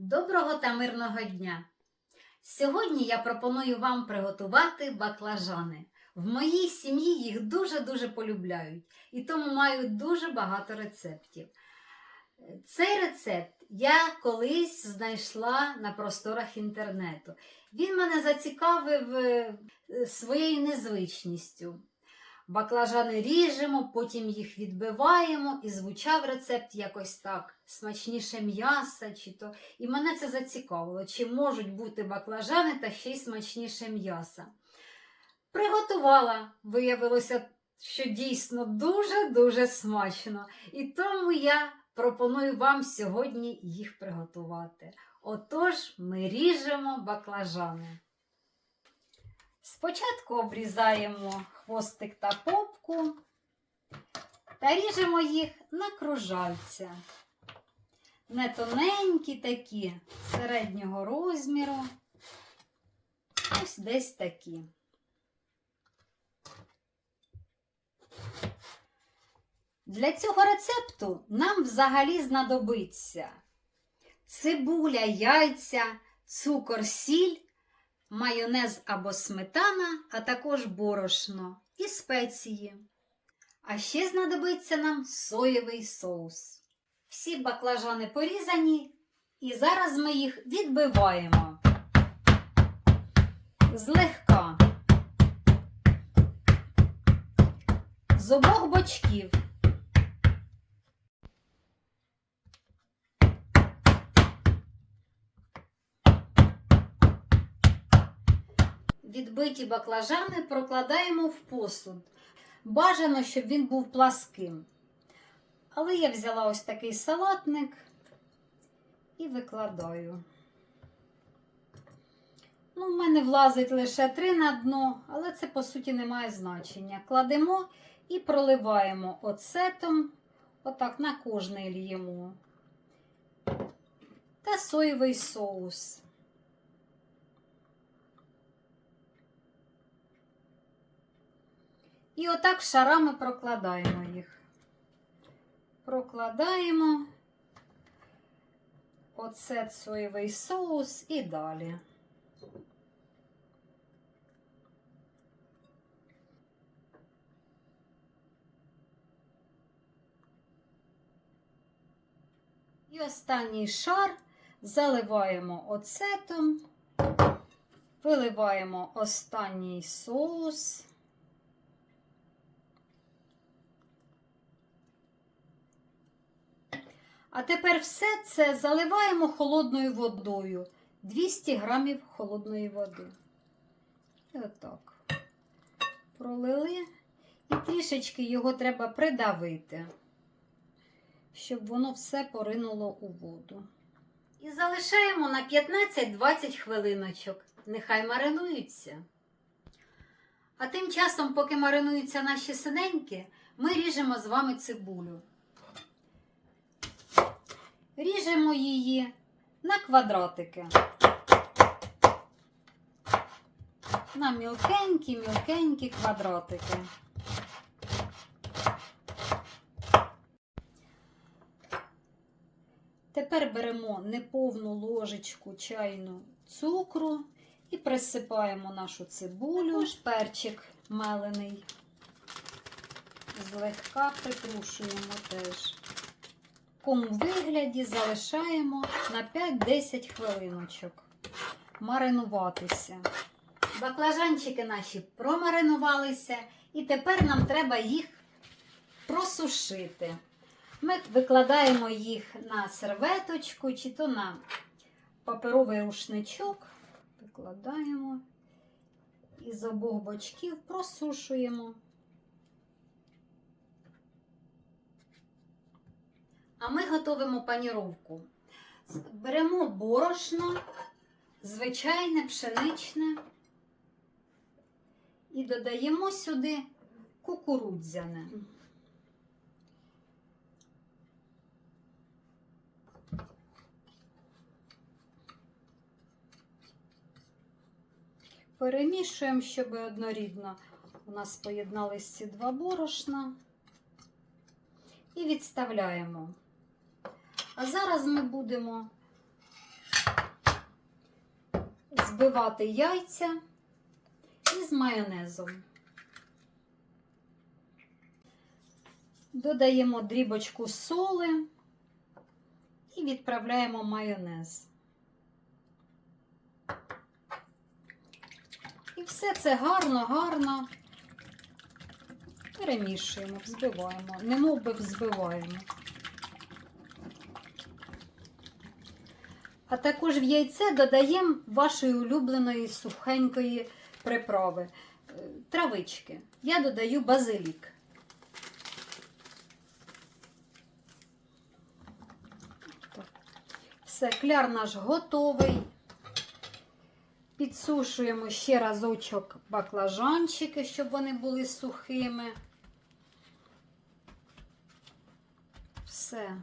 Доброго та мирного дня! Сьогодні я пропоную вам приготувати баклажани. В моїй сім'ї їх дуже-дуже полюбляють і тому маю дуже багато рецептів. Цей рецепт я колись знайшла на просторах інтернету. Він мене зацікавив е, своєю незвичністю. Баклажани ріжемо, потім їх відбиваємо, і звучав рецепт якось так: смачніше м'яса. чи то. І мене це зацікавило, чи можуть бути баклажани та ще й смачніше м'яса. Приготувала, виявилося, що дійсно дуже-дуже смачно. І тому я пропоную вам сьогодні їх приготувати. Отож, ми ріжемо баклажани. Спочатку обрізаємо хвостик та попку та ріжемо їх на кружальця. Не тоненькі такі, середнього розміру. Ось десь такі. Для цього рецепту нам взагалі знадобиться цибуля, яйця, цукор, сіль майонез або сметана, а також борошно і спеції. А ще знадобиться нам соєвий соус. Всі баклажани порізані, і зараз ми їх відбиваємо злегка з обох бочків. Відбиті баклажани прокладаємо в посуд. Бажано, щоб він був пласким. Але я взяла ось такий салатник і викладаю. Ну, в мене влазить лише три на дно, але це, по суті, не має значення. Кладемо і проливаємо оцетом, отак на кожний льємо. Та соєвий соус. І отак шарами прокладаємо їх. Прокладаємо оцет соєвий соус і далі. І останній шар заливаємо оцетом, виливаємо останній соус. А тепер все це заливаємо холодною водою. 200 грамів холодної води. Отак. Пролили. І трішечки його треба придавити, щоб воно все поринуло у воду. І залишаємо на 15-20 хвилиночок. Нехай маринуються. А тим часом, поки маринуються наші синенькі, ми ріжемо з вами цибулю. Ріжемо її на квадратики. На мілкенькі-мілкенькі квадратики. Тепер беремо неповну ложечку чайну цукру і присипаємо нашу цибулю, перчик мелений. Злегка притрушуємо теж. Такому вигляді залишаємо на 5-10 хвилиночок маринуватися. Баклажанчики наші промаринувалися, і тепер нам треба їх просушити. Ми викладаємо їх на серветочку чи то на паперовий рушничок. Викладаємо і з обох бочків просушуємо. А ми готуємо паніровку. Беремо борошно, звичайне пшеничне і додаємо сюди кукурудзяне. Перемішуємо, щоб однорідно у нас поєднались ці два борошна. І відставляємо. А зараз ми будемо збивати яйця із майонезом. Додаємо дрібочку соли і відправляємо майонез. І все це гарно, гарно перемішуємо, взбиваємо, немов би взбиваємо. А також в яйце додаємо вашої улюбленої сухенької приправи, е, травички. Я додаю базилік. Все, кляр наш готовий. Підсушуємо ще разочок баклажанчики, щоб вони були сухими. Все.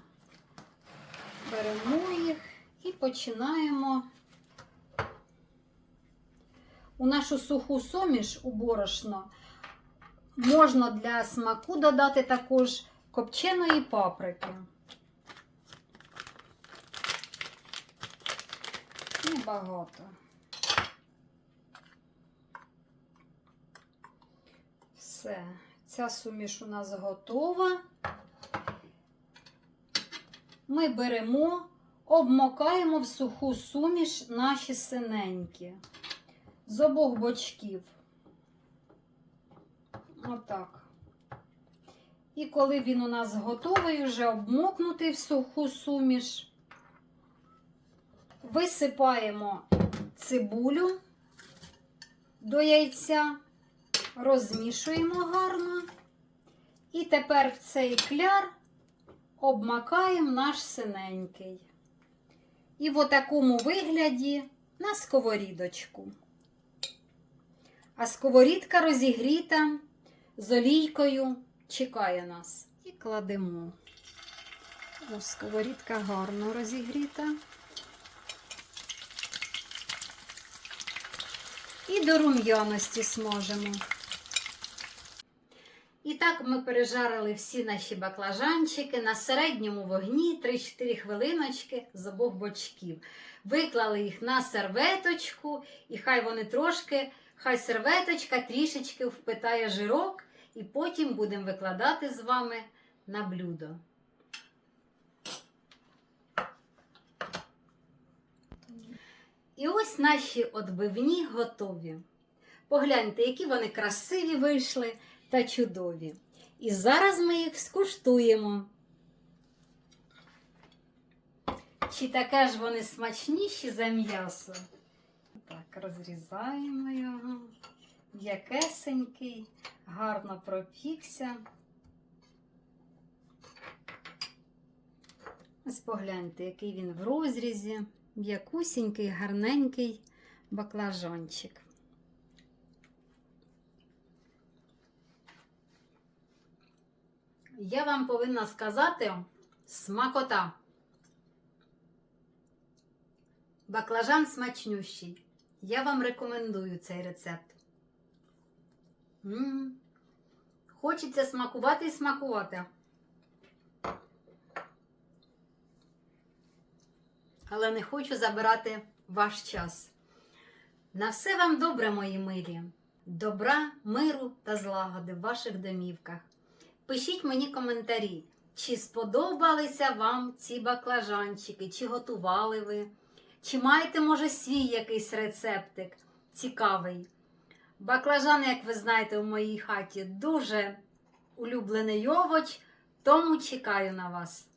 Беремо їх і починаємо у нашу суху суміш у борошно можна для смаку додати також копченої паприки. Небагато. Все, ця суміш у нас готова. Ми беремо, обмокаємо в суху суміш наші синенькі з обох бочків. Отак. І коли він у нас готовий, вже обмокнутий в суху суміш, висипаємо цибулю до яйця, розмішуємо гарно. І тепер в цей кляр обмакаємо наш синенький. І в такому вигляді на сковорідочку. А сковорідка розігріта з олійкою чекає нас. І кладемо. О, сковорідка гарно розігріта. І до рум'яності смажемо. Так ми пережарили всі наші баклажанчики на середньому вогні 3-4 хвилиночки з обох бочків. Виклали їх на серветочку, і хай вони трошки, хай серветочка трішечки впитає жирок, і потім будемо викладати з вами на блюдо. І ось наші отбивні готові. Погляньте, які вони красиві вийшли та чудові. І зараз ми їх скуштуємо. Чи таке ж вони смачніші за м'ясо? Так, розрізаємо його. М'якесенький, гарно пропікся. Ось погляньте, який він в розрізі, м'якусінький, гарненький баклажанчик. Я вам повинна сказати смакота. Баклажан смачнющий. Я вам рекомендую цей рецепт. м Хочеться смакувати і смакувати. Але не хочу забирати ваш час. На все вам добре, мої милі. Добра, миру та злагоди в ваших домівках. Пишіть мені коментарі, чи сподобалися вам ці баклажанчики, чи готували ви, чи маєте, може, свій якийсь рецептик цікавий. Баклажан, як ви знаєте, в моїй хаті дуже улюблений овоч, тому чекаю на вас.